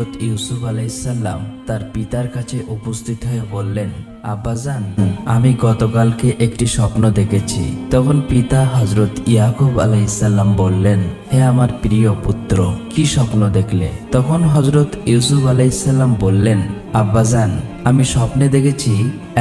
হযরত ইউসুফ আলাইসাল্লাম তার পিতার কাছে উপস্থিত হয়ে বললেন, আব্বাজান, আমি গতকালকে একটি স্বপ্ন দেখেছি। তখন পিতা হজরত ইয়াকুব আলাইসাল্লাম বললেন, হে আমার প্রিয় পুত্র, কি স্বপ্ন দেখলে? তখন হজরত ইউসুফ আলাইসাল্লাম বললেন, আব্বাজান, আমি স্বপ্নে দেখেছি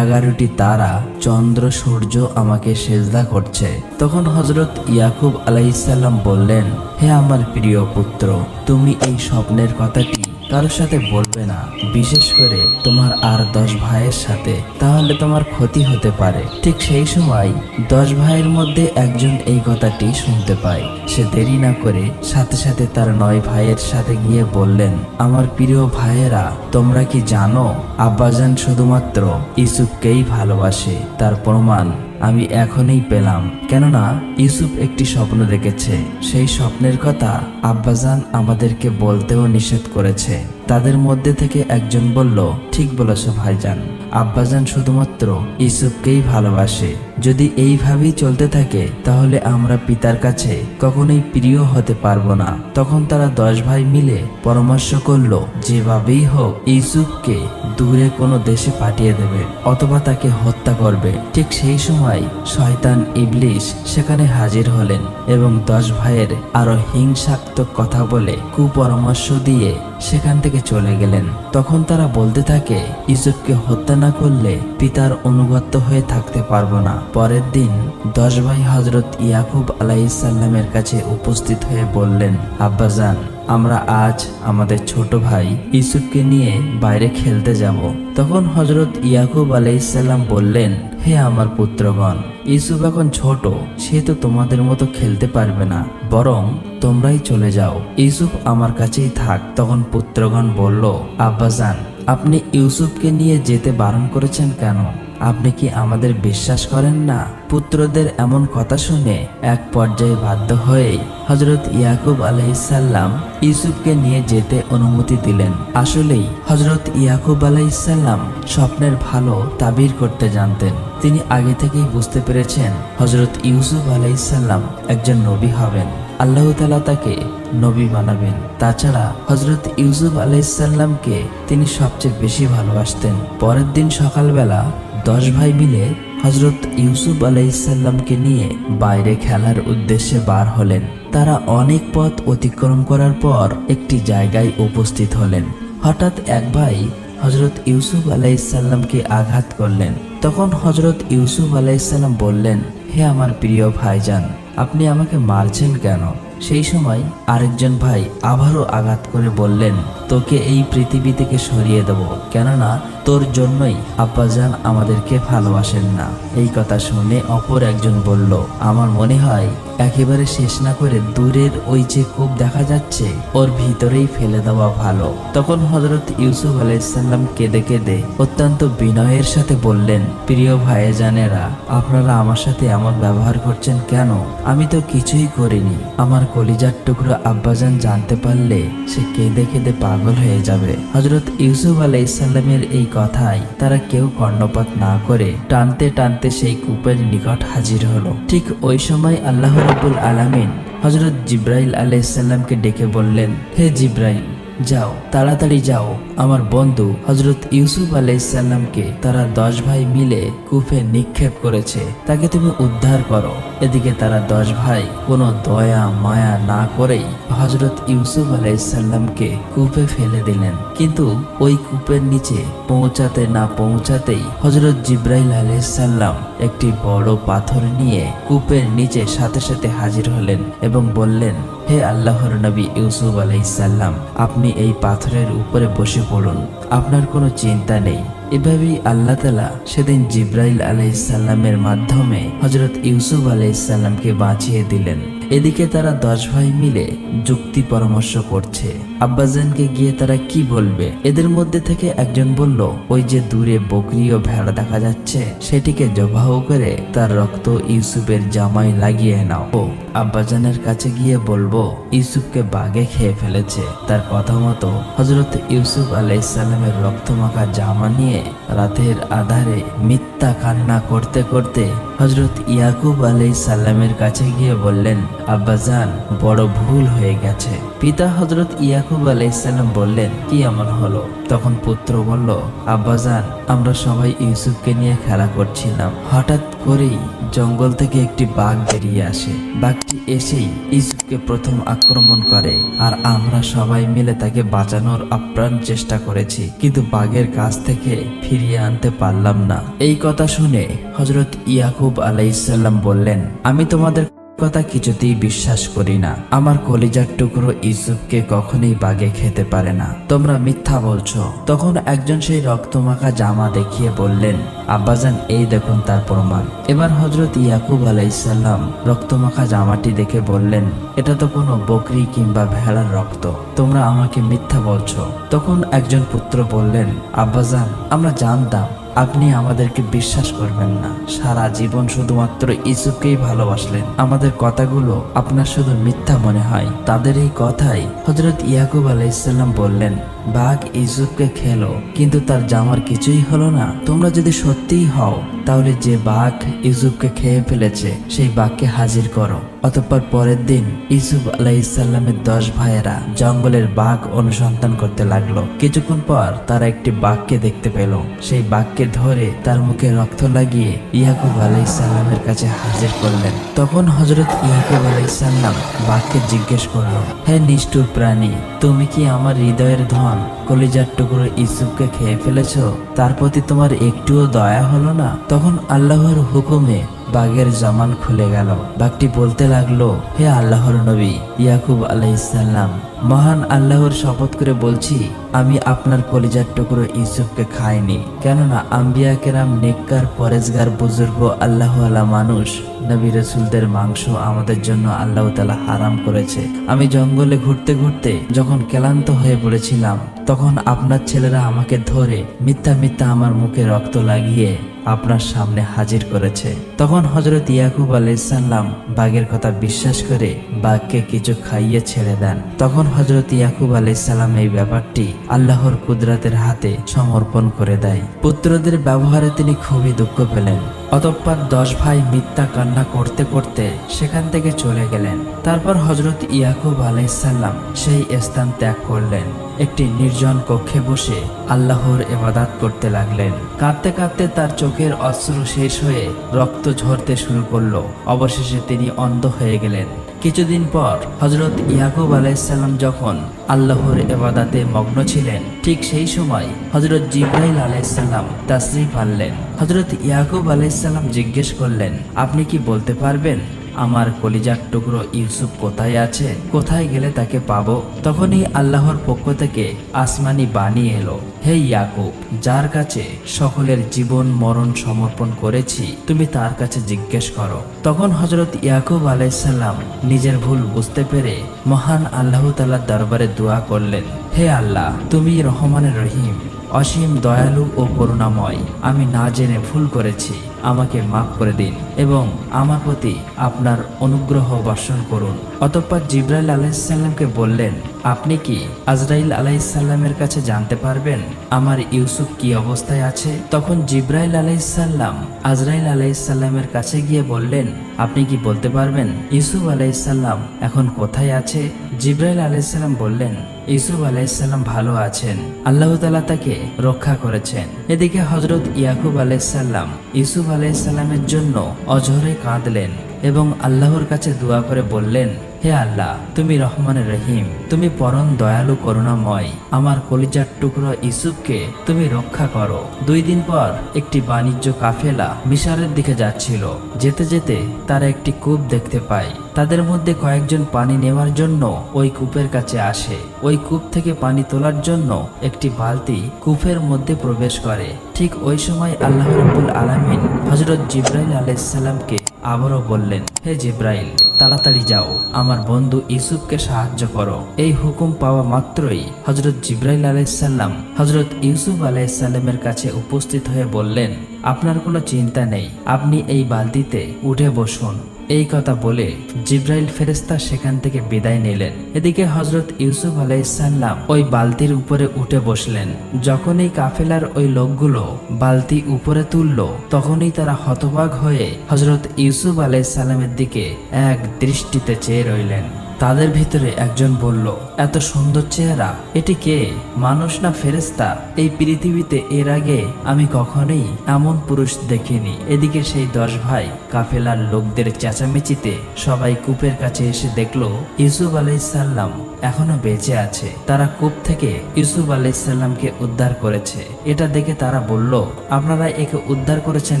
এগারোটি তারা, চন্দ্র, সূর্য আমাকে সেজদা করছে। তখন হজরত ইয়াকুব আলাইসাল্লাম বললেন, হে আমার প্রিয় পুত্র, তুমি এই স্বপ্নের কথাটি কারোর সাথে বলবে না, বিশেষ করে তোমার আর দশ ভাইয়ের সাথে। তাহলে তোমার ক্ষতি হতে পারে। ঠিক সেই সময় দশ ভাইয়ের মধ্যে একজন এই কথাটি শুনতে পায়। সে দেরি না করে সাথে সাথে তার নয় ভাইয়ের সাথে গিয়ে বললেন, আমার প্রিয় ভাইয়েরা, তোমরা কি জানো, আব্বাজান শুধুমাত্র ইসুফকেই ভালোবাসে। তার প্রমাণ আমি এখনই পেলাম। কেননা, ইউসুফ একটি স্বপ্ন দেখেছে। সেই স্বপ্নের কথা আব্বাজান আমাদেরকে বলতেও নিষেধ করেছে। তাদের মধ্যে থেকে একজন বলল, ঠিক বলেছ ভাইজান। আব্বাজান শুধুমাত্র ইউসুফকেই ভালোবাসে। যদি এইভাবেই চলতে থাকে, তাহলে আমরা পিতার কাছে কখনোই প্রিয় হতে পারব না। তখন তারা দশ ভাই মিলে পরামর্শ করল, যেভাবেই হোক, ইউসুফকে দূরে কোনো দেশে পাঠিয়ে দেবে অথবা তাকে হত্যা করবে। ঠিক সেই সময় শয়তান ইবলিশ সেখানে হাজির হলেন এবং দশ ভাইয়ের আরও হিংসাত্মক কথা বলে কুপরামর্শ দিয়ে সেখান থেকে চলে গেলেন। তখন তারা বলতে থাকে, ইউসুফকে হত্যা না করলে পিতার অনুগত্য হয়ে থাকতে পারব না। পরের দিন দশ ভাই হজরত ইয়াকুব আলাইসাল্লামের কাছে উপস্থিত হয়ে বললেন, আব্বাজান, আমরা আজ আমাদের ছোট ভাই ইউসুফকে নিয়ে বাইরে খেলতে যাব। তখন হজরত ইয়াকুব আলাইসাল্লাম বললেন, হে আমার পুত্রগণ, ইউসুফ এখন ছোট, সে তো তোমাদের মতো খেলতে পারবে না, বরং তোমরাই চলে যাও। ইউসুফ আমার কাছেই থাক। তখন পুত্রগণ বলল, আব্বাজান, আপনি ইউসুফকে নিয়ে যেতে বারণ করেছেন কেন? আপনি কি আমাদের বিশ্বাস করেন না? পুত্রদের এমন কথা শুনে এক পর্যায়ে বাধ্য হয়ে হজরত ইয়াকুব আলাইসাল্লাম ইউসুফকে নিয়ে যেতে অনুমতি দিলেন। আসলেই হজরত ইয়াকুব আলাইসাল্লাম স্বপ্নের ভালো তাবির করতে জানতেন। তিনি আগে থেকেই বুঝতে পেরেছেন হজরত ইউসুফ আলাইসাল্লাম একজন নবী হবেন। আল্লাহ তালা তাকে নবী বানাবেন। তাছাড়া হজরত ইউসুফ আলাইসাল্লামকে তিনি সবচেয়ে বেশি ভালোবাসতেন। পরের দিন সকালবেলা দশ ভাই মিলে হজরত ইউসুফ আলাইসাল্লামকে নিয়ে বাইরে খেলার উদ্দেশ্যে বার হলেন। তারা অনেক পথ অতিক্রম করার পর একটি জায়গায় উপস্থিত হলেন। হঠাৎ এক ভাই হজরত ইউসুফ আলাইসাল্লামকে আঘাত করলেন। তখন হজরত ইউসুফ আলাইসাল্লাম বললেন, হে আমার প্রিয় ভাইজান, আপনি আমাকে মারছেন কেন? সেই সময় আরেকজন ভাই আবারও আঘাত করে বললেন, তোকে এই পৃথিবী থেকে সরিয়ে দেব। কেননা তোর জন্যই আব্বাজান আমাদেরকে ভালোবাসেন না। এই কথা শুনে অপর একজন বলল, আমার মনে হয় একেবারে শেষ না করে দূরের ওই যে কূপ দেখা যাচ্ছে, ওর ভিতরেই ফেলে দেওয়া ভালো। তখন হজরত ইউসুফ আলাইসাল্লাম কেঁদে কেঁদে অত্যন্ত বিনয়ের সাথে বললেন, প্রিয় ভাইজানেরা, আপনারা আমার সাথে এমন ব্যবহার করছেন কেন? আমি তো কিছুই করিনি। আমার কলিজার টুকরো আব্বাজান জানতে পারলে সে কেঁদে কেঁদে পাগল হয়ে যাবে। হজরত ইউসুফ আলাইসাল্লামের এই কথাই তারা কেউ কর্ণপাত না করে টানতে টানতে সেই কূপের নিকট হাজির হলো। ঠিক ওই সময় আল্লাহ রবুল আলামিন হজরত জিব্রাইল আলাইসাল্লামকে ডেকে বললেন, হে জিব্রাইল যাও, তাড়াতাড়ি যাও। আমার বন্ধু হজরত ইউসুফ আলাইসাল্লামকে তারা দশ ভাই মিলে কূপে নিক্ষেপ করেছে। তাকে তুমি উদ্ধার করো। এদিকে তারা দশ ভাই কোনো দয়া, মায়া না করেই হজরত ইউসুফ আলাইসাল্লামকে কূপে ফেলে দিলেন। কিন্তু ওই কূপের নিচে পৌঁছাতে না পৌঁছাতেই হজরত জিব্রাইল আলাইসাল্লাম একটি বড় পাথর নিয়ে কূপের নিচে সাথে সাথে হাজির হলেন এবং বললেন হে আল্লাহর নবী ইউসুফ আলাইসাল্লাম আপনি এই পাথরের উপরে বসে পড়ুন, আপনার কোনো চিন্তা নেই। এভাবেই আল্লাহ তালা সেদিন জিব্রাইল আলাইসাল্লামের মাধ্যমে হজরত ইউসুফ আলাইসাল্লামকে বাঁচিয়ে দিলেন। এদিকে তারা দশ ভাই মিলে যুক্তি পরামর্শ করছে। আব্বাজানকে গিয়ে তারা কি বলবে? এদের মধ্যে থেকে একজন বলল, ওই যে দূরে বকরি ও ভেড়া দেখা যাচ্ছে, সেটিকে জবাহ করে তার রক্ত ইউসুফের জামায় লাগিয়ে নাও। ও আব্বাজানের কাছে গিয়ে বলব ইউসুফকে বাগে খেয়ে ফেলেছে। তার কথা মতো হজরত ইউসুফ আলাইসাল্লামের রক্তমাখা জামা নিয়ে রাতের আধারে মিথ্যা কান্না করতে করতে হজরত ইয়াকুব আলাইসাল্লামের কাছে গিয়ে বললেন, আব্বাজান, বড় ভুল হয়ে গেছে। পিতা হজরত ইয়াকুব আলাইসাল্লাম বললেন, কি এমন হলো? তখন পুত্র বলল, আব্বাজান, আমরা সবাই ইউসুফকে নিয়ে খেলা করছিলাম। হঠাৎ করেই জঙ্গল থেকে একটি বাঘ বেরিয়ে আসে। বাঘটি এসেই ইউসুফকে প্রথম আক্রমণ করে আর আমরা সবাই মিলে তাকে বাঁচানোর আপ্রাণ চেষ্টা করেছি, কিন্তু বাঘের কাছ থেকে ফিরিয়ে আনতে পারলাম না। এই কথা শুনে হজরত ইয়াকুব আলাইসাল্লাম বললেন, আমি তোমাদের কথা কিছুতেই বিশ্বাস করি না। আমার কলিজার টুকরো ইউসুফকে কখনোই বাগে খেতে পারে না। তোমরা মিথ্যা বলছো। তখন একজন সেই রক্তমাখা জামা দেখিয়ে বললেন, আব্বাজান, এই দেখুন তার প্রমাণ। এবার হজরত ইয়াকুব আলাইসাল্লাম রক্তমাখা জামাটি দেখে বললেন, এটা তো কোনো বকরি কিংবা ভেড়ার রক্ত। তোমরা আমাকে মিথ্যা বলছো। তখন একজন পুত্র বললেন, আব্বাজান, আমরা জানতাম আপনি আমাদেরকে বিশ্বাস করবেন না। সারা জীবন শুধুমাত্র ইসুফকেই ভালোবাসলেন। আমাদের কথাগুলো আপনার শুধু মিথ্যা মনে হয়। তাদের এই কথাই হজরত ইয়াকুব আলাইসাল্লাম বললেন। বাঘ ইসুফকে খেলো, কিন্তু তার জামার কিছুই হলো না। তোমরা যদি সত্যিই হও, তাহলে যে বাঘ ইউসুফকে খেয়ে ফেলেছে, সেই বাঘকে হাজির করো। অতঃপর পরের দিন ইসুফ আলাইসাল্লামের দশ ভাইয়েরা জঙ্গলের বাঘ অনুসন্ধান করতে লাগল। কিছুক্ষণ পর তারা একটি বাঘকে দেখতে পেল। সেই বাঘকে ধরে তার মুখে রক্ত লাগিয়ে ইয়াকুব আলাইসাল্লামের কাছে হাজির করলেন। তখন হজরত ইয়াকুব আলাইসাল্লাম বাঘকে জিজ্ঞেস করল, হে নিষ্ঠুর প্রাণী, তুমি কি আমার হৃদয়ের ধন কলিজার টুকরো ইসুফকে খেয়ে ফেলেছ? তার প্রতি তোমার একটুও দয়া হলো না? তখন আল্লাহর হুকুমে বাঘের জামান খুলে গেল। বাঘটি বলতে লাগল, হে আল্লাহর নবী, ইয়াকুব আলাইসাল্লাম মহান আল্লাহর শপথ করে বলছি, আমি আপনার কলিজার টুকরো ইউসুফকে খাইনি। কেননা আম্বিয়া কেরাম, নেককার, পরেজগার, বুজুর্গ আল্লাহ আলা মানুষ নবী রসুলদের মাংস আমাদের জন্য আল্লাহ তালা হারাম করেছে। আমি জঙ্গলে ঘুরতে ঘুরতে যখন ক্লান্ত হয়ে পড়েছিলাম, তখন আপনার ছেলেরা আমাকে ধরে মিথ্যা মিথ্যা আমার মুখে রক্ত লাগিয়ে আপনার সামনে হাজির করেছে। তখন হজরত ইয়াকুব আলাইসাল্লাম বাঘের কথা বিশ্বাস করে বাঘকে কিছু খাইয়ে ছেড়ে দেন। তখন হজরত ইয়াকুব আলাইসাল্লাম এই ব্যাপারটি আল্লাহর কুদরাতের হাতে সমর্পণ করে দেয়। পুত্রদের ব্যবহারে তিনি খুবই দুঃখ পেলেন। অতঃপর দশ ভাই মিথ্যা কান্না করতে করতে সেখান থেকে চলে গেলেন। তারপর হজরত ইয়াকুব আলাইসাল্লাম সেই স্থান ত্যাগ করলেন। একটি নির্জন কক্ষে বসে আল্লাহর এবাদাত করতে লাগলেন। কাঁদতে কাঁদতে তার চোখের অস্ত্র শেষ হয়ে রক্ত ঝরতে শুরু করল। অবশেষে তিনি অন্ধ হয়ে গেলেন। কিছুদিন পর হজরত ইয়াকুব আলাইসাল্লাম যখন আল্লাহর এবাদাতে মগ্ন ছিলেন, ঠিক সেই সময় হজরত জিব্রাইল আলাইসাল্লাম তাসরিফ আনলেন। হজরত ইয়াকুব আলাইসাল্লাম জিজ্ঞেস করলেন, আপনি কি বলতে পারবেন? আমার কলিজার টুকরো ইউসুফ কোথায় আছে? কোথায় গেলে তাকে পাবো? তখনই আল্লাহর পক্ষ থেকে আসমানি বাণী এলো, হে ইয়াকুব, যার কাছে সকলের জীবন মরণ সমর্পণ করেছি, তুমি তার কাছে জিজ্ঞেস করো। তখন হজরত ইয়াকুব আলাইসাল্লাম নিজের ভুল বুঝতে পেরে মহান আল্লাহ তালার দরবারে দোয়া করলেন, হে আল্লাহ, তুমি রহমানের রহিম, অসীম দয়ালু ও করুণাময়, আমি না জেনে ভুল করেছি, আমাকে মাফ করে দিন এবং আমার প্রতি আপনার অনুগ্রহ বর্ষণ করুন। অতঃপর জিব্রাইল আলাইসাল্লামকে বললেন, আপনি কি আজরাইল আলাইসাল্লামের কাছে জানতে পারবেন আমার ইউসুফ কি অবস্থায় আছে? তখন জিব্রাইল আলাইসাল্লাম আজরাইল আলাইসাল্লামের কাছে গিয়ে বললেন, আপনি কি বলতে পারবেন ইউসুফ আলাইসাল্লাম এখন কোথায় আছে? জিব্রাইল আলাইসাল্লাম বললেন, ইউসুফ আলাইসাল্লাম ভালো আছেন। আল্লাহ তালা তাকে রক্ষা করেছেন। এদিকে হজরত ইয়াকুব আলাইসাল্লাম ইউসুফ আলাইসাল্লামের জন্য অঝরে কাঁদলেন এবং আল্লাহর কাছে দোয়া করে বললেন হে আল্লাহ, তুমি রহমানের রহিম, তুমি পরম দয়ালু করুণাময়। আমার কলিজার টুকরো ইসুফকে তুমি রক্ষা করো। দুই দিন পর একটি বাণিজ্য কাফেলা মিশরের দিকে যাচ্ছিল। যেতে যেতে তারা একটি কূপ দেখতে পায়। তাদের মধ্যে কয়েকজন পানি নেওয়ার জন্য ওই কূপের কাছে আসে। ওই কূপ থেকে পানি তোলার জন্য একটি বালতি কূপের মধ্যে প্রবেশ করে। ঠিক ওই সময় আল্লাহ রবুল আলামিন হজরত জিব্রাইল আলাইসাল্লামকে আবারও বললেন, হে জিব্রাইল, তাড়াতাড়ি যাও। আমার বন্ধু ইউসুফকে সাহায্য করো। এই হুকুম পাওয়া মাত্রই হজরত জিব্রাইল আলাইসাল্লাম হজরত ইউসুফ আলাইসাল্লামের কাছে উপস্থিত হয়ে বললেন, আপনার কোনো চিন্তা নেই। আপনি এই বালতিতে উঠে বসুন। এই কথা বলে জিব্রাইল ফেরেস্তা সেখান থেকে বিদায় নিলেন। এদিকে হজরত ইউসুফ আলাইসাল্লাম ওই বালতির উপরে উঠে বসলেন। যখন এই কাফেলার ওই লোকগুলো বালতি উপরে তুলল, তখনই তারা হতবাক হয়ে হজরত ইউসুফ আলাইসাল্লামের দিকে এক দৃষ্টিতে চেয়ে রইলেন। তাদের ভিতরে একজন বলল, এত সুন্দর চেহারা, এটি কে? মানুষ না ফেরেস্তা এই পৃথিবীতে এর আগে আমি কখনোই এমন পুরুষ দেখিনি। এদিকে সেই দশ ভাই কাফেলার লোকদের চেঁচামেচিতে সবাই কূপের কাছে এসে দেখল, ইউসুফ আলাইসাল্লাম এখনও বেঁচে আছে। তারা কূপ থেকে ইউসুফ আলাইসাল্লামকে উদ্ধার করেছে। এটা দেখে তারা বলল, আপনারা একে উদ্ধার করেছেন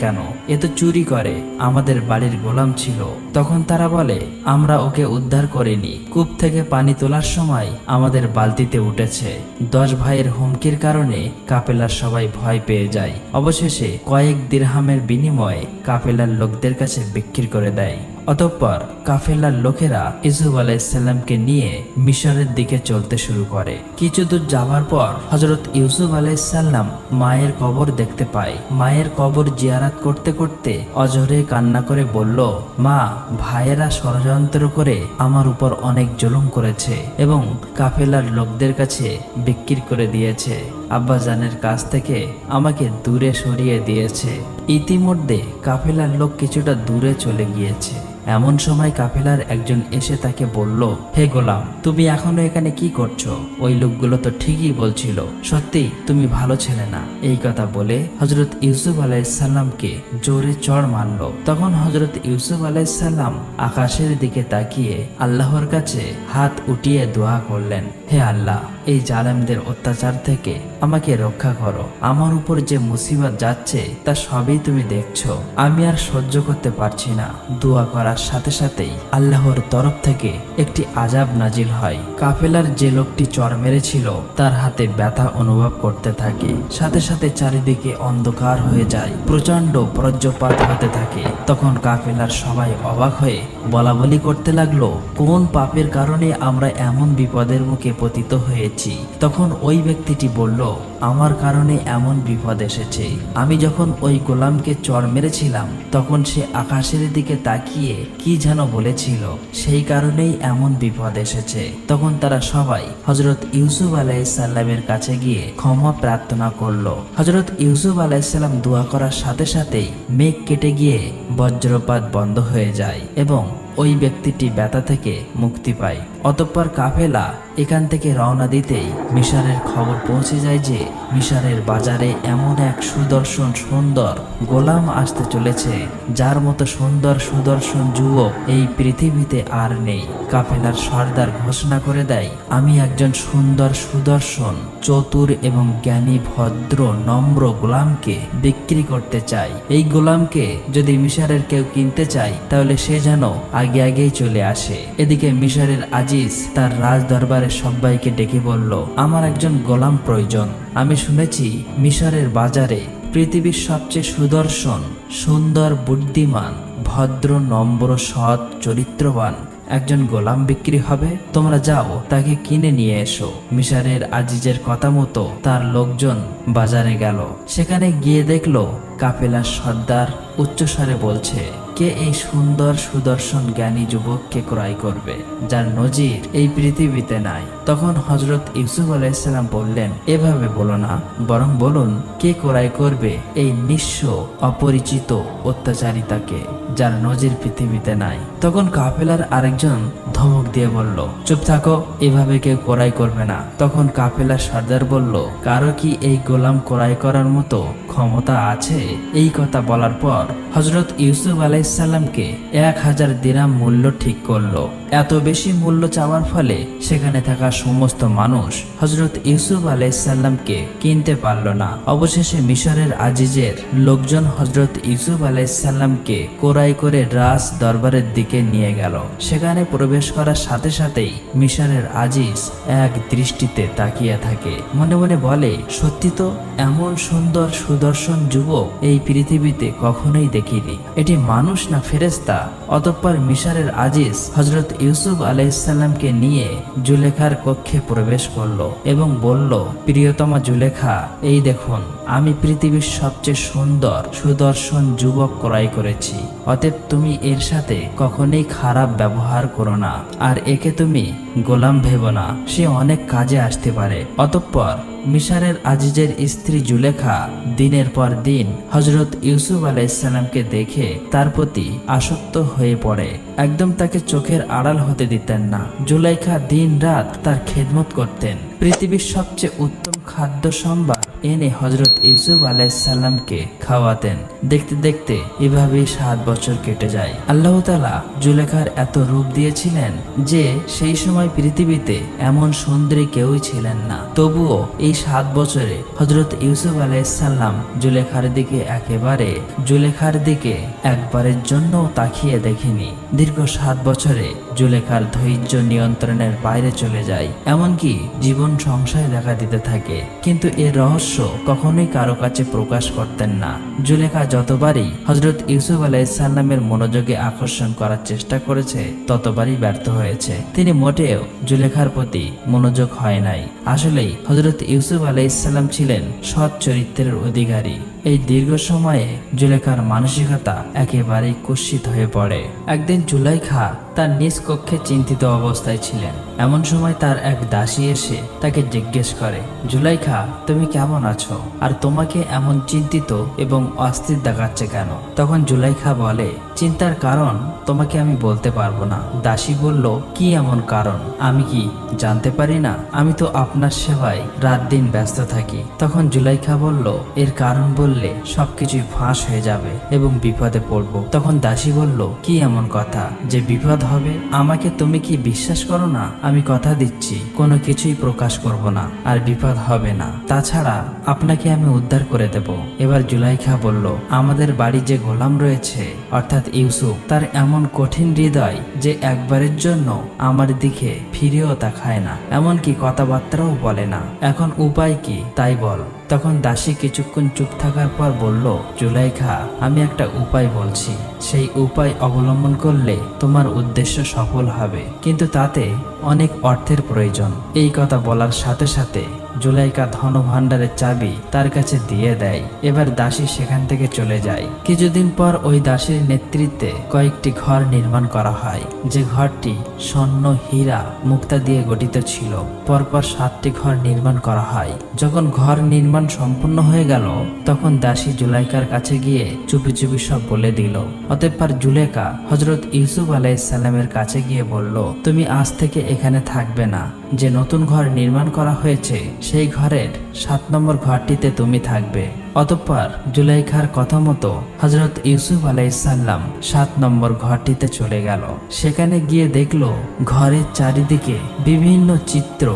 কেন? এ তো চুরি করে। আমাদের বাড়ির গোলাম ছিল। তখন তারা বলে, আমরা ওকে উদ্ধার করিনি। কূপ থেকে পানি তোলার সময় আমাদের বালতিতে উঠেছে। দশ ভাইয়ের হুমকির কারণে কাপেলার সবাই ভয় পেয়ে যায়। অবশেষে কয়েক দিরহামের বিনিময়ে কাপেলার লোকদের কাছে বিক্রি করে দেয়। অতঃপর কাফেলার লোকেরা ইসুফ আলাইসাল্লামকে নিয়ে মিশরের দিকে চলতে শুরু করে। কিছু দূর যাওয়ার পর হজরত ইউসুফ আলাইসাল্লাম মায়ের কবর দেখতে পায়। মায়ের কবর জিয়ারাত করতে করতে অজরে কান্না করে বলল, মা, ভাইয়েরা ষড়যন্ত্র করে আমার উপর অনেক জুলুম করেছে এবং কাফেলার লোকদের কাছে বিক্রি করে দিয়েছে। আব্বাজানের কাছ থেকে আমাকে দূরে সরিয়ে দিয়েছে। ইতিমধ্যে কাফেলার লোক কিছুটা দূরে চলে গিয়েছে। এমন সময় কাফেলার একজন এসে তাকে বলল, হে গোলাম, তুমি এখনও এখানে কি করছ? ওই লোকগুলো তো ঠিকই বলছিল, সত্যি, তুমি ভালো ছেলে না। এই কথা বলে হজরত ইউসুফ আলাইসাল্লামকে জোরে চড় মারল। তখন হজরত ইউসুফ আলাইসাল্লাম আকাশের দিকে তাকিয়ে আল্লাহর কাছে হাত উঠিয়ে দোয়া করলেন, হে আল্লাহ, এই জালেমদের অত্যাচার থেকে আমাকে রক্ষা করো। আমার উপর যে মুসিবত যাচ্ছে, তা সবই তুমি দেখছ। আমি আর সহ্য করতে পারছি না। দোয়া করার সাথে সাথেই আল্লাহর তরফ থেকে একটি আজাব নাজিল হয়। কাফেলার যে লোকটি চর মেরেছিল, তার হাতে ব্যথা অনুভব করতে থাকে। সাথে সাথে চারিদিকে অন্ধকার হয়ে যায় প্রচণ্ড বজ্রপাত হতে থাকে। তখন কাফেলার সবাই অবাক হয়ে বলা বলি করতে লাগল, কোন পাপের কারণে আমরা এমন বিপদের মুখে পতিত হয়েছি? তখন ওই ব্যক্তিটি বলল, আমার কারণে এমন বিপদ এসেছে। আমি যখন ওই গোলামকে চড় মেরেছিলাম, তখন সে আকাশের দিকে তাকিয়ে কি যেন বলেছিল, সেই কারণেই এমন বিপদ এসেছে। তখন তারা সবাই হজরত ইউসুফ আলাইসাল্লামের কাছে গিয়ে ক্ষমা প্রার্থনা করল। হজরত ইউসুফ আলাইসাল্লাম দোয়া করার সাথে সাথেই মেঘ কেটে গিয়ে বজ্রপাত বন্ধ হয়ে যায় এবং ওই ব্যক্তিটি ব্যথা থেকে মুক্তি পায়। অতঃপর কাফেলা এখান থেকে রওনা দিতেই মিশরের খবর পৌঁছে যায় যে মিশরের বাজারে এমন এক সুদর্শন সুন্দর গোলাম আসতে চলেছে, যার মতো সুন্দর সুদর্শন যুবক এই পৃথিবীতে আর নেই। কাফেলার সর্দার ঘোষণা করে দেয়, আমি একজন সুন্দর সুদর্শন, চতুর এবং জ্ঞানী, ভদ্র, নম্র গোলামকে বিক্রি করতে চাই। এই গোলামকে যদি মিশরের কেউ কিনতে চায়, তাহলে সে যেন আগে আগেই চলে আসে। এদিকে মিশরের আজিজ তার রাজ দরবারে সবাইকে ডেকে বলল, আমার একজন গোলাম প্রয়োজন। আমি শুনেছি মিশরের বাজারে পৃথিবীর সবচেয়ে সুদর্শন, সুন্দর, বুদ্ধিমান, ভদ্র, নম্র, সৎ, চরিত্রবান একজন গোলাম বিক্রি হবে। তোমরা যাও, তাকে কিনে নিয়ে এসো। মিশরের আজিজের কথা মতো তার লোকজন বাজারে গেল। সেখানে গিয়ে দেখল কাফেলার সর্দার উচ্চস্বরে বলছে কে এই সুন্দর সুদর্শন জ্ঞানী যুবককে ক্রয় করবে? যার নজির এই পৃথিবীতে নাই। তখন হজরত ইউসুফ আলাইসাল্লাম বললেন, এভাবে বলো না, বরং বলুন, কে ক্রয় করবে এই নিঃস্ব, অপরিচিত অত্যাচারিতাকে? যার নজির পৃথিবীতে নাই। তখন কাফেলার আরেকজন ধমক দিয়ে বলল, চুপ থাকো, এভাবে কেউ কোরাই করবে না। তখন কাফেলার সর্দার বলল, কারও কি এই গোলাম ক্রয় করার মতো ক্ষমতা আছে? এই কথা বলার পর হজরত ইউসুফ আলাইসাল্লামকে এক হাজার দিরাম মূল্য ঠিক করল। এত বেশি মূল্য চাওয়ার ফলে সেখানে থাকা সমস্ত মানুষ হজরত ইউসুফ আলাইসাল্লামকে কিনতে পারল না। অবশেষে মিশরের আজিজের লোকজন হজরত ইউসুফ আলাইসাল্লামকে কোরাই করে রাজ দরবারের দিকে নিয়ে গেল। সেখানে প্রবেশ করার সাথে সাথেই মিশরের আজিজ এক দৃষ্টিতে তাকিয়ে থাকে। মনে মনে বলে, সত্যি তো এমন সুন্দর সুদর্শন যুবক এই পৃথিবীতে কখনোই দেখিনি। এটি মানুষ না ফেরেস্তা অতঃপর মিশরের আজিজ হজরত ইউসুফ আলাইসাল্লামকে নিয়ে জুলেখার কক্ষে প্রবেশ করল এবং বলল, প্রিয়তমা জুলেখা, এই দেখুন, আমি পৃথিবীর সবচেয়ে সুন্দর সুদর্শন যুবক ক্রয় করেছি। অতএব তুমি এর সাথে কখনোই খারাপ ব্যবহার করো না। আর একে তুমি গোলাম ভেবো না। সে অনেক কাজে আসতে পারে। অতঃপর মিশারের আজিজের স্ত্রী জুলেখা দিনের পর দিন হজরত ইউসুফ আলাইসাল্লামকে দেখে তার প্রতি আসক্ত হয়ে পড়ে। একদম তাকে চোখের আড়াল হতে দিতেন না। জুলাইখা দিন রাত তার খেদমত করতেন। পৃথিবীর সবচেয়ে উত্তম খাদ্য সম্ভার এনে হজরত ইউসুফ আলাইসাল্লামকে খাওয়াতেন। দেখতে দেখতে এভাবেই সাত বছর কেটে যায়। আল্লাহ তালা জুলেখার এত রূপ দিয়েছিলেন যে সেই সময় পৃথিবীতে এমন সুন্দরী কেউই ছিলেন না। তবুও এই সাত বছরে হজরত ইউসুফ আলাইসাল্লাম জুলেখার দিকে একেবারে, জুলেখার দিকে একবারের জন্য তাকিয়ে দেখেনি। দীর্ঘ সাত বছরে জুলেখার ধৈর্য নিয়ন্ত্রণের বাইরে চলে যায়। এমনকি জীবন সংশয় দেখা দিতে থাকে। কিন্তু এর রহস্য কখনোই কারও কাছে প্রকাশ করতেন না। জুলেখা যতবারই হজরত ইউসুফ আলাইসাল্লামের মনোযোগে আকর্ষণ করার চেষ্টা করেছে, ততবারই ব্যর্থ হয়েছে। তিনি মোটেও জুলেখার প্রতি মনোযোগ হয় নাই। আসলেই হজরত ইউসুফ আলাইসাল্লাম ছিলেন সৎ চরিত্রের অধিকারী। এই দীর্ঘ সময়ে জুলেখার মানসিকতা একেবারেই কুৎসিত হয়ে পড়ে। একদিন জুলাইখা তার নিজ কক্ষে চিন্তিত অবস্থায় ছিলেন। এমন সময় তার এক দাসী এসে তাকে জিজ্ঞেস করে, জুলাইখা, তুমি কেমন আছো? আর তোমাকে এমন চিন্তিত এবং অস্থির দেখাচ্ছে কেন? তখন জুলাইখা বলে, চিন্তার কারণ তোমাকে আমি বলতে পারব না। দাসী বলল, কি এমন কারণ? আমি কি জানতে পারি না? আমি তো আপনার সেবায় রাত দিন ব্যস্ত থাকি। তখন জুলাইখা বলল, এর কারণ বললে, সবকিছুই ফাঁস হয়ে যাবে এবং বিপদে পড়ব। তখন দাসী বলল, কি এমন কথা? যে বিপদ হবে? আমাকে তুমি কি বিশ্বাস করো না? আমি কথা দিচ্ছি, কোনো কিছুই প্রকাশ করব না, আর বিপদ হবে না। তাছাড়া আপনাকে আমি উদ্ধার করে দেব। এবার জুলাইখা বলল, আমাদের বাড়ি যে গোলাম রয়েছে, অর্থাৎ ইউসুফ, তার এমন কঠিন হৃদয় যে একবারের জন্য আমার দিকে ফিরেও তাকায় না। এমনকি কথাবার্তাও বলে না। এখন উপায় কি? তাই বল। তখন দাসী কিছুক্ষণ চুপ থাকার পর বলল, জুলাইখা, আমি একটা উপায় বলছি। সেই উপায় অবলম্বন করলে তোমার উদ্দেশ্য সফল হবে। কিন্তু তাতে অনেক অর্থের প্রয়োজন। এই কথা বলার সাথে সাথে জুলাইকা ধন ভাণ্ডারের চাবি তার কাছে দিয়ে দেয়। এবার দাসী সেখান থেকে চলে যায়। কিছুদিন পর ওই দাসীর নেতৃত্বে কয়েকটি ঘর নির্মাণ করা হয়। যে ঘরটি স্বর্ণ হীরা মুক্তা দিয়ে গঠিত ছিল। পরপর সাতটি ঘর নির্মাণ করা হয়। যখন ঘর নির্মাণ সম্পূর্ণ হয়ে গেল, তখন দাসী জুলাইকার কাছে গিয়ে চুপি চুপি সব বলে দিল। অতঃপর জুলেকা হজরত ইউসুফ আলাইসাল্লামের কাছে গিয়ে বলল, তুমি আজ থেকে এখানে থাকবে না। যে নতুন ঘর নির্মাণ করা হয়েছে, সেই ঘরের সাত নম্বর ঘরটিতে তুমি থাকবে। অতঃপর জুলাইখার কথা মতো হজরত ইউসুফ আলাইসাল্লাম সাত নম্বর ঘরটিতে চলে গেল। সেখানে গিয়ে দেখল ঘরের চারিদিকে বিভিন্ন চিত্র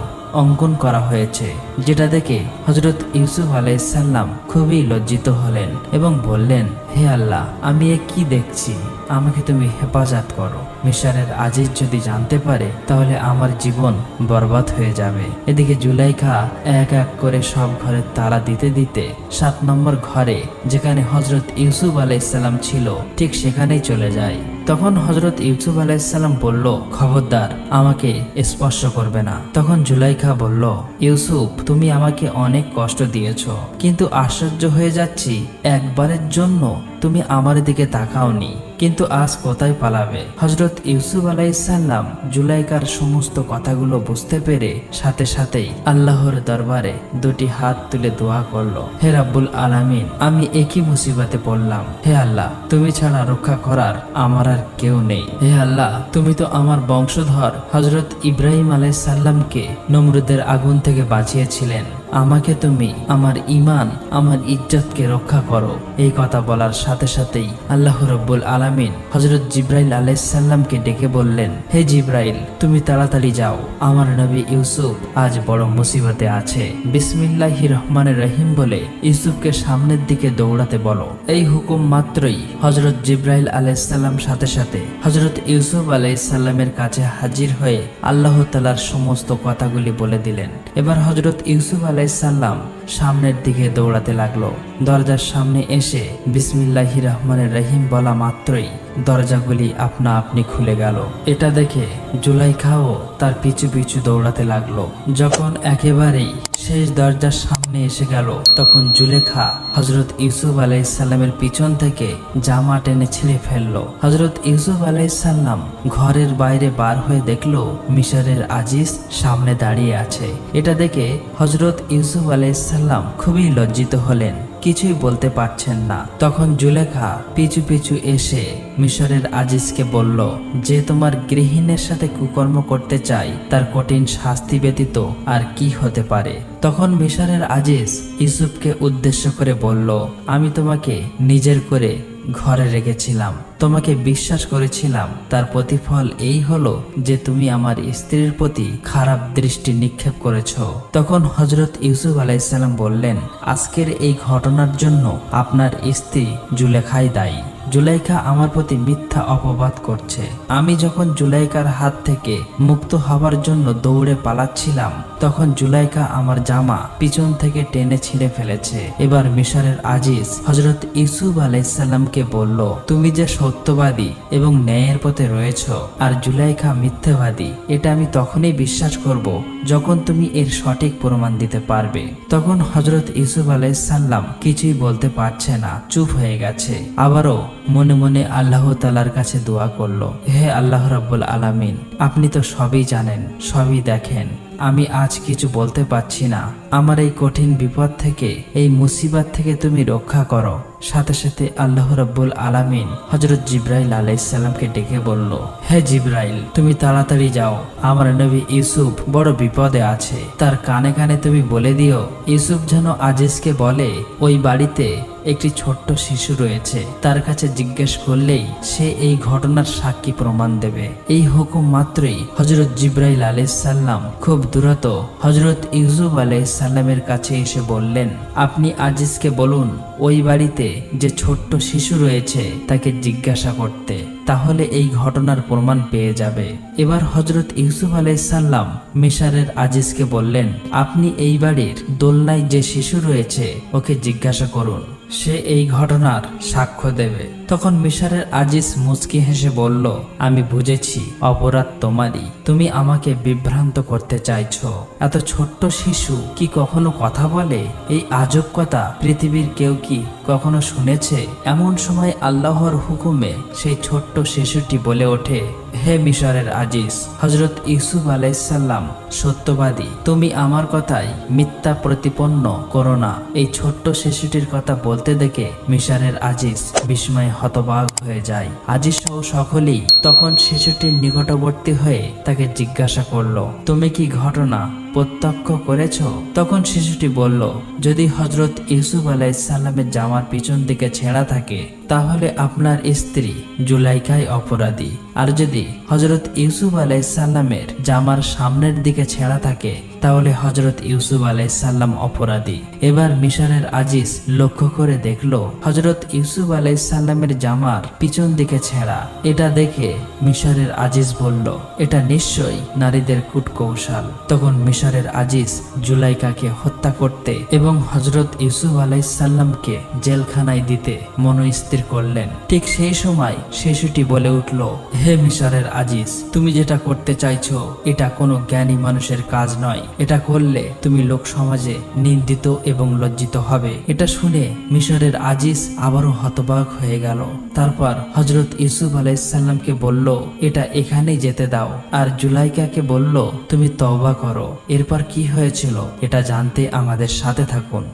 অঙ্কন করা হয়েছে, যেটা দেখে হজরত ইউসুফ আলাইসাল্লাম খুবই লজ্জিত হলেন এবং বললেন, হে আল্লাহ, আমি এ কি দেখছি? আমাকে তুমি হেফাজত করো। মিশরের আজিজ যদি জানতে পারে, তাহলে আমার জীবন বরবাদ হয়ে যাবে। এদিকে জুলাইখা এক এক করে সব ঘরের তালা দিতে দিতে সাত নম্বর ঘরে যেখানে হজরত ইউসুফ আলাইসাল্লাম ছিল, ঠিক সেখানেই চলে যায়। তখন হজরত ইউসুফ আলাইসাল্লাম বলল, খবরদার, আমাকে স্পর্শ করবে না। তখন জুলাইখা বলল, ইউসুফ, তুমি আমাকে অনেক কষ্ট দিয়েছ, কিন্তু আশ্চর্য হয়ে যাচ্ছি। একবারের জন্য তুমি আমার দিকে তাকাওনি। কিন্তু আজ কোথায় পালাবে? হজরত ইউসুফ আলাইসাল্লাম জুলাইকার সমস্ত কথাগুলো বুঝতে পেরে সাথে সাথেই আল্লাহর দরবারে দুটি হাত তুলে দোয়া করল। হে রাব্বুল আলামিন, আমি একই মুসিবতে পড়লাম। হে আল্লাহ, তুমি ছাড়া রক্ষা করার আমার আর কেউ নেই। হে আল্লাহ, তুমি তো আমার বংশধর। হজরত ইব্রাহিম আলাইসাল্লামকে নমরুদের আগুন থেকে বাঁচিয়েছিলেন। আমাকে তুমি আমার ইমান আমার ইজ্জতকে রক্ষা করো। এই কথা বলার সাথে সাথেই আল্লাহ রব্বুল আলামিন হজরত জিব্রাইল আলাইসাল্লামকে ডেকে বললেন, হে জিব্রাইল, তুমি তাড়াতাড়ি যাও। আমার নবী ইউসুফ আজ বড় মুসিবতে আছে। বিসমিল্লাহি রহমানের রহিম বলে ইউসুফকে সামনের দিকে দৌড়াতে বলো। এই হুকুম মাত্রই হজরত জিব্রাইল আলাইসাল্লাম সাথে সাথে হজরত ইউসুফ আলাইসাল্লামের কাছে হাজির হয়ে আল্লাহ তালার সমস্ত কথাগুলি বলে দিলেন। এবার হজরত ইউসুফ আলাইসাল্লাম সামনের দিকে দৌড়াতে লাগল। দরজার সামনে এসে বিসমিল্লাহি রহমানের রহিম বলা মাত্রই দরজাগুলি আপনা আপনি খুলে গেল। এটা দেখে জুলাইখাও তার পিছু পিছু দৌড়াতে লাগল। যখন একেবারেই শেষ দরজার সামনে এসে গেল, তখন জুলেখা হজরত ইউসুফ আলাইসাল্লামের পিছন থেকে জামা টেনে ছিঁড়ে ফেলল। হজরত ইউসুফ আলাইসাল্লাম ঘরের বাইরে বার হয়ে দেখল মিশরের আজিজ সামনে দাঁড়িয়ে আছে। এটা দেখে হজরত ইউসুফ আলাইসাল্লাম খুবই লজ্জিত হলেন। কিছুই বলতে পারছেন না। তখন জুলেখা পিছু পিছু এসে মিশরের আজিজকে বলল, যে তোমার গৃহিণের সাথে কুকর্ম করতে চাই, তার কঠিন শাস্তি ব্যতীত আর কি হতে পারে? তখন মিশরের আজিজ ইউসুফকে উদ্দেশ্য করে বলল, আমি তোমাকে নিজের করে ঘরে রেখেছিলাম। তোমাকে বিশ্বাস করেছিলাম। তার প্রতিফল এই হলো যে তুমি আমার স্ত্রীর প্রতি খারাপ দৃষ্টি নিক্ষেপ করেছ। তখন হজরত ইউসুফ আলাইসাল্লাম বললেন, আজকের এই ঘটনার জন্য আপনার স্ত্রী জুলেখাই দায়ী। জুলাইকা আমার প্রতি মিথ্যা অপবাদ করছে। আমি যখন জুলাইকার হাত থেকে মুক্ত হবার জন্য দৌড়ে পালাচ্ছিলাম, তখন জুলাইকা আমার জামা পিছন থেকে টেনে ছিঁড়ে ফেলেছে। এবার মিশরের আজিজ হজরত ইউসুফ আলাইসাল্লামকে বলল, তুমি যে সত্যবাদী এবং ন্যায়ের পথে রয়েছ আর জুলাইকা মিথ্যাবাদী, এটা আমি তখনই বিশ্বাস করব যখন তুমি এর সঠিক প্রমাণ দিতে পারবে। তখন হজরত ইউসুফ আলাইসাল্লাম কিছুই বলতে পারছে না, চুপ হয়ে গেছে। আবারও মনে মনে আল্লাহ তালার কাছে দোয়া করল, হে আল্লাহ রাব্বুল আলামিন, আপনি তো সবই জানেন, সবই দেখেন। আমি আজ কিছু বলতে পারছি না। আমার এই কঠিন বিপদ থেকে, এই মুসিবত থেকে তুমি রক্ষা করো। সাথে সাথে আল্লাহ রব্বুল আলামিন হজরত জিব্রাইল আলাইসাল্লামকে ডেকে বলল, হে জিব্রাইল, তুমি তাড়াতাড়ি যাও। আমার নবী ইউসুফ বড় বিপদে আছে। তার কানে কানে তুমি বলে দিও, ইউসুফ যেন আজিজকে বলে, ওই বাড়িতে একটি ছোট্ট শিশু রয়েছে। তার কাছে জিজ্ঞেস করলেই সে এই ঘটনার সাক্ষী প্রমাণ দেবে। এই হুকুম মাত্রই হজরত জিব্রাইল আলাইসাল্লাম খুব দ্রুত হজরত ইউসুফ আলাইসাল্লামের কাছে এসে বললেন, আপনি আজিজকে বলুন ওই বাড়িতে যে ছোট্ট শিশু রয়েছে তাকে জিজ্ঞাসা করতে, তাহলে এই ঘটনার প্রমাণ পেয়ে যাবে। এবার হজরত ইউসুফ আলাইসাল্লাম মিশারের আজিজকে বললেন, আপনি এই বাড়ির দোলনায় যে শিশু রয়েছে, ওকে জিজ্ঞাসা করুন। সে এই ঘটনার সাক্ষ্য দেবে। তখন মিশারের আজিজ মুচকি হেসে বলল, আমি বুঝেছি, অপরাধ তোমারই। তুমি আমাকে বিভ্রান্ত করতে চাইছো। এত ছোট্ট শিশু কি কখনো কথা বলে? এই আজব কথা পৃথিবীর কেউ কি কখনো শুনেছে? এমন সময় আল্লাহর হুকুমে সেই ছোট্ট শিশুটি বলে ওঠে, হে মিশরের আজিজ হজরত ইউসুফ আলাইসাল্লাম সত্যবাদী। তুমি আমার কথাই মিথ্যা প্রতিপন্ন করো না। এই ছোট্ট শিশুটির কথা বলতে দেখে মিশরের আজিজ বিস্ময়ে হতবাক হয়ে যায়। আজি সহ সকলেই তখন শিশুটির নিকটবর্তী হয়ে তাকে জিজ্ঞাসা করল, তুমি কি ঘটনা প্রত্যক্ষ করেছ? তখন শিশুটি বলল, যদি হজরত ইউসুফ আলাইসাল্লামের জামার পিছন দিকে ছেঁড়া থাকে, তাহলে আপনার স্ত্রী জুলাইকাই অপরাধী। আর যদি হজরত ইউসুফ আলাইসাল্লামের জামার সামনের দিকে ছেঁড়া থাকে, তাহলে হজরত ইউসুফ আলাইসাল্লাম অপরাধী। এবার মিশরের আজিজ লক্ষ্য করে দেখল হজরত ইউসুফ আলাইসাল্লামের জামার পিছন দিকে ছেঁড়া। এটা দেখে মিশরের আজিজ বলল, এটা নিশ্চয়ই নারীদের কূটকৌশল। তখন মিশরের আজিজ জুলাইকাকে হত্যা করতে এবং হজরত ইউসুফ আলাইসাল্লামকে জেলখানায় দিতে মনোস্থির করলেন। ঠিক সেই সময় শিশুটি বলে উঠল, হে মিশরের আজিজ, তুমি যেটা করতে চাইছো, এটা কোনো জ্ঞানী মানুষের কাজ নয়। এটা করলে তুমি লোক সমাজে নিন্দিত এবং লজ্জিত হবে। এটা শুনে মিশরের আজিজ আবারও হতবাক হয়ে গেল। তারপর হজরত ইউসুফ আলাইসাল্লামকে বলল, এটা এখানেই যেতে দাও। আর জুলাইকাকে বলল, তুমি তওবা করো। এরপর কি হয়েছিল এটা জানতে আমাদের সাথে থাকুন।